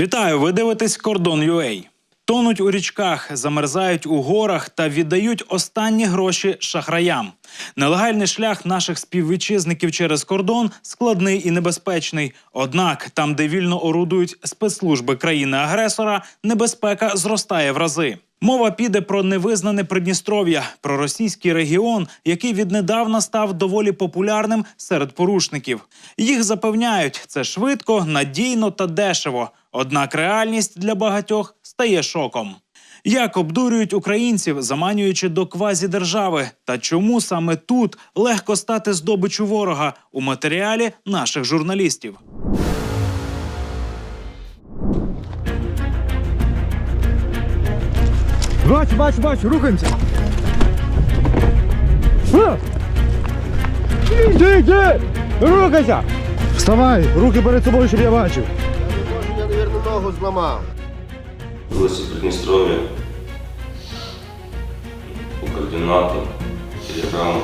Вітаю! Ви дивитесь Кордон UA. Тонуть у річках, замерзають у горах та віддають останні гроші шахраям. Нелегальний шлях наших співвітчизників через кордон складний і небезпечний. Однак, там, де вільно орудують спецслужби країни-агресора, небезпека зростає в рази. Мова піде про невизнане Придністров'я, про російський регіон, який віднедавна став доволі популярним серед порушників. Їх запевняють, це швидко, надійно та дешево. Однак реальність для багатьох стає шоком. Як обдурюють українців, заманюючи до квазідержави, та чому саме тут легко стати здобичу ворога у матеріалі наших журналістів. Бачу, бачу, бачу, рухаємося. Йди! Рухайся! Вставай, руки перед собою, щоб я бачив. Я, наверное, ногу зламав. Вулиці Придністров'я. По координатам, телеграмма.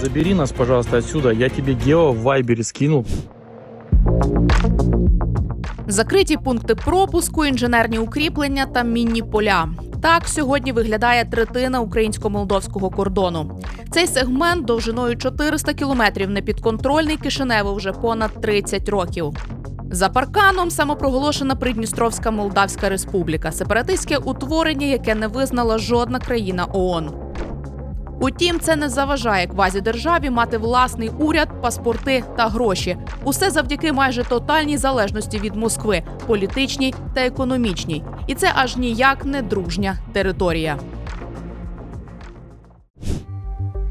Забери нас, пожалуйста, отсюда. Я тебе гео в Вайбере скинул. Закриті пункти пропуску, інженерні укріплення та мінні поля. Так сьогодні виглядає третина українсько-молдовського кордону. Цей сегмент довжиною 400 кілометрів непідконтрольний Кишиневу вже понад 30 років. За парканом самопроголошена Придністровська Молдавська Республіка, сепаратистське утворення, яке не визнала жодна країна ООН. Утім, це не заважає квазідержаві мати власний уряд, паспорти та гроші. Усе завдяки майже тотальній залежності від Москви, політичній та економічній. І це аж ніяк не дружня територія.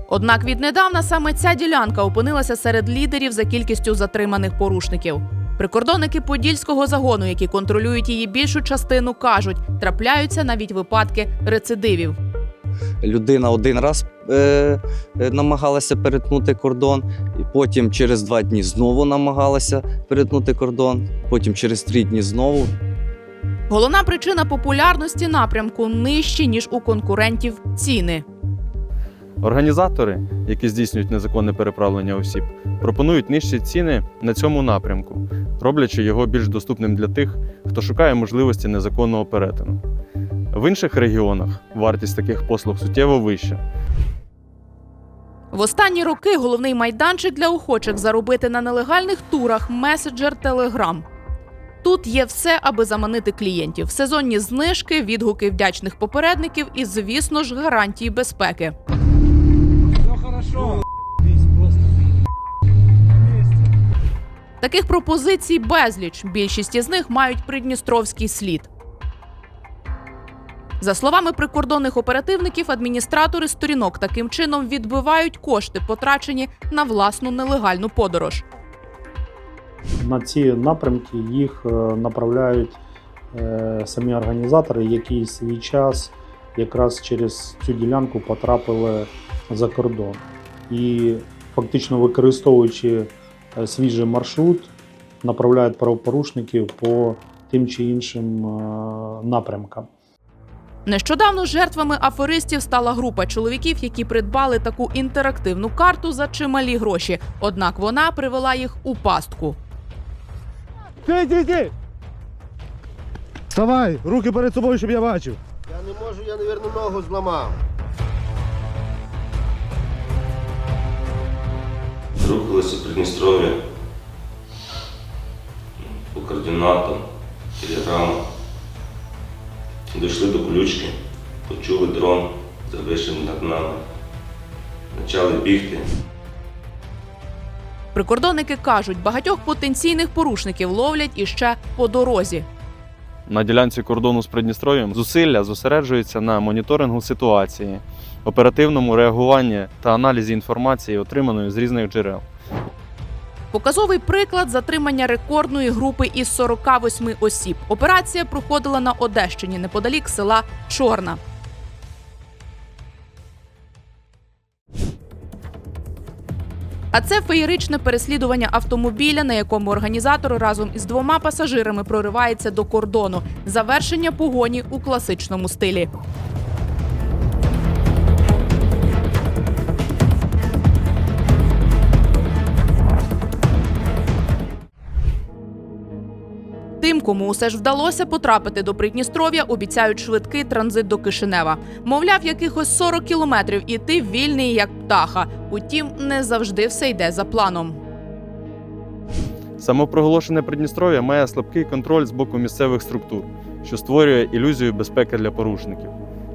Однак віднедавна саме ця ділянка опинилася серед лідерів за кількістю затриманих порушників. Прикордонники подільського загону, які контролюють її більшу частину, кажуть, трапляються навіть випадки рецидивів. Людина один раз е, е, намагалася перетнути кордон, і потім через два дні знову намагалася перетнути кордон, потім через три дні знову. Головна причина популярності напрямку нижчі ніж у конкурентів ціни. Організатори, які здійснюють незаконне переправлення осіб, пропонують нижчі ціни на цьому напрямку, роблячи його більш доступним для тих, хто шукає можливості незаконного перетину. В інших регіонах вартість таких послуг суттєво вища. В останні роки головний майданчик для охочих заробити на нелегальних турах меседжер Telegram. Тут є все, аби заманити клієнтів: сезонні знижки, відгуки вдячних попередників і, звісно ж, гарантії безпеки. Таких пропозицій безліч. Більшість із них мають придністровський слід. За словами прикордонних оперативників, адміністратори сторінок таким чином відбивають кошти, потрачені на власну нелегальну подорож. на ці напрямки їх е, направляють е, самі організатори, які свій час якраз через цю ділянку потрапили за кордон. І фактично використовуючи е, свіжий маршрут, направляють правопорушників по тим чи іншим напрямкам. Нещодавно жертвами аферистів стала група чоловіків, які придбали таку інтерактивну карту за чималі гроші. Однак вона привела їх у пастку. Вставай, руки перед собою, щоб я бачив. Я не можу, я, наверное, ногу зламав. Рухалися Придністров'я. По координатам, телеграмма. Дійшли до ключки, почули дрон, завишений над нами. Почали бігти. Прикордонники кажуть, багатьох потенційних порушників ловлять іще по дорозі. На ділянці кордону з Придністров'ям зусилля зосереджуються на моніторингу ситуації, оперативному реагуванні та аналізі інформації, отриманої з різних джерел. Показовий приклад затримання рекордної групи із 48 осіб. Операція проходила на Одещині неподалік села Чорна. А це феєричне переслідування автомобіля, на якому організатор разом із двома пасажирами проривається до кордону. Завершення погоні у класичному стилі. Тим, кому усе ж вдалося потрапити до Придністров'я, обіцяють швидкий транзит до Кишинева. Мовляв, якихось 40 кілометрів і ти вільний як птаха. Утім, не завжди все йде за планом. Самопроголошене Придністров'я має слабкий контроль з боку місцевих структур, що створює ілюзію безпеки для порушників.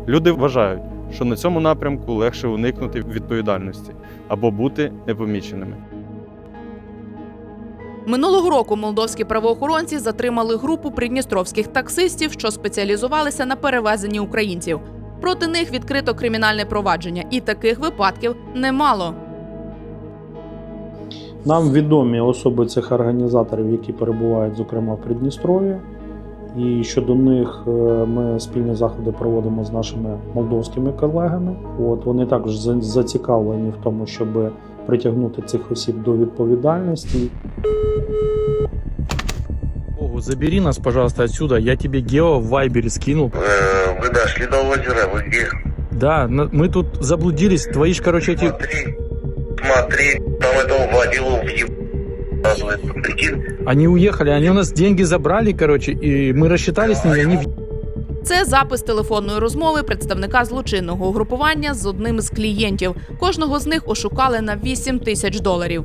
Люди вважають, що на цьому напрямку легше уникнути відповідальності або бути непоміченими. Минулого року молдовські правоохоронці затримали групу придністровських таксистів, що спеціалізувалися на перевезенні українців. Проти них відкрито кримінальне провадження, і таких випадків немало. Нам відомі особи цих організаторів, які перебувають, зокрема в Придністров'ї. І щодо них е, ми спільні заходи проводимо з нашими молдовськими колегами. От вони також зацікавлені в тому, щоб притягнути цих осіб до відповідальності. Богу, забери нас, пожалуйста, отсюда. Я тебе гео в Вайбере скинул. Э, Вы дошли до озера, вы где? Да, на- мы тут заблудились. Твои ж, короче, эти... Смотри, смотри, там этого водилу въеб... оказывается, прикинь. Они уехали, они у нас деньги забрали, короче, и мы рассчитались с ними, они в- Це запис телефонної розмови представника злочинного угрупування з одним з клієнтів. Кожного з них ошукали на 8 тисяч доларів.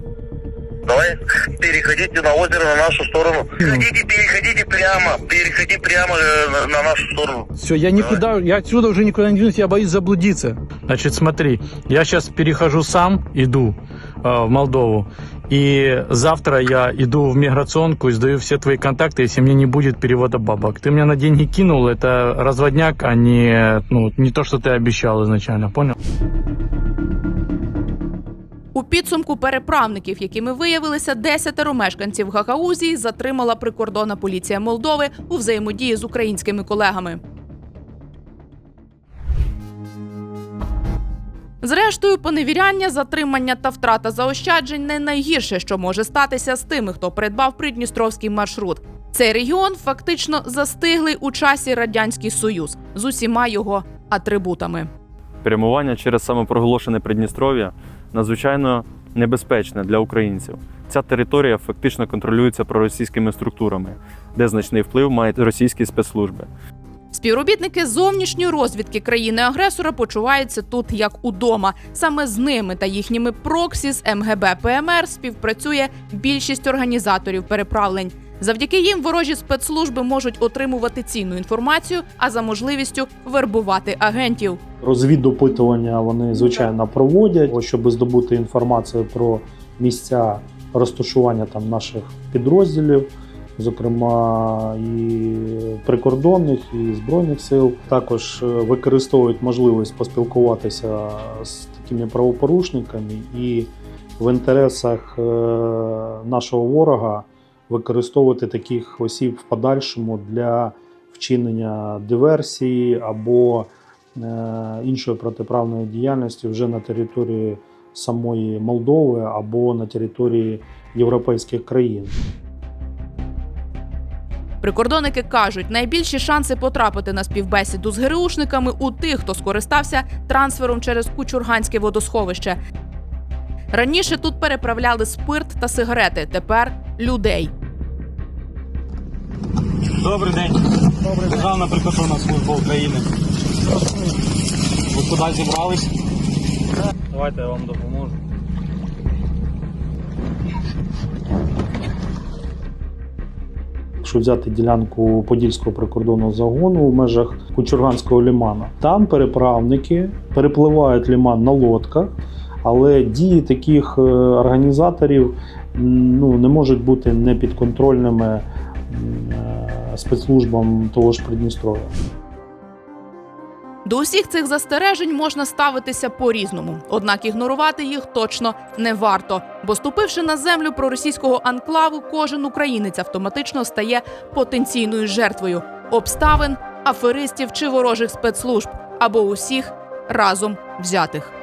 Давай, переходите на озеро на нашу сторону. Переходите, переходите прямо, переходи прямо э, на, на нашу сторону. Все, я никуда, я отсюда уже никуда не двинусь, я боюсь заблудиться. Значит, смотри, я сейчас перехожу сам, иду э, в Молдову. И завтра я иду в миграционку и сдаю все твои контакты, если мне не будет перевода бабок. Ты мне на деньги кинул, это разводняк, а не, ну, не то, что ты обещал изначально, понял? У підсумку переправників, якими виявилися десятеро мешканців Гагаузії, затримала прикордонна поліція Молдови у взаємодії з українськими колегами. Зрештою, поневіряння, затримання та втрата заощаджень не найгірше, що може статися з тими, хто придбав придністровський маршрут. Цей регіон фактично застиглий у часі радянський союз з усіма його атрибутами. Прямування через самопроголошене Придністров'я надзвичайно небезпечне для українців. Ця територія фактично контролюється проросійськими структурами, де значний вплив мають російські спецслужби. Співробітники зовнішньої розвідки країни-агресора почуваються тут як удома. Саме з ними та їхніми проксі з МГБ ПМР співпрацює більшість організаторів переправлень. Завдяки їм ворожі спецслужби можуть отримувати цінну інформацію, а за можливістю вербувати агентів. Розвідопитування вони звичайно проводять, щоб здобути інформацію про місця розташування там наших підрозділів, зокрема і прикордонних, і збройних сил. Також е, використовують можливість поспілкуватися з такими правопорушниками і в інтересах е, нашого ворога використовувати таких осіб в подальшому для вчинення диверсії або е, іншої протиправної діяльності вже на території самої Молдови або на території європейських країн. Прикордонники кажуть, найбільші шанси потрапити на співбесіду з ГРУшниками у тих, хто скористався трансфером через Кучурганське водосховище. Раніше тут переправляли спирт та сигарети, тепер людей. Добрий день. Добрий Державна прикордонна служба України. Ви куди зібрались? Давайте я вам допоможу. Якщо взяти ділянку Подільського прикордонного загону в межах Кучурганського лімана, там переправники перепливають ліман на лодках, але дії таких е, організаторів ну, не можуть бути непідконтрольними е, спецслужбам того ж Придністров'я. До усіх цих застережень можна ставитися по-різному, однак ігнорувати їх точно не варто. Бо ступивши на землю проросійського анклаву, кожен українець автоматично стає потенційною жертвою обставин, аферистів чи ворожих спецслужб або усіх разом взятих.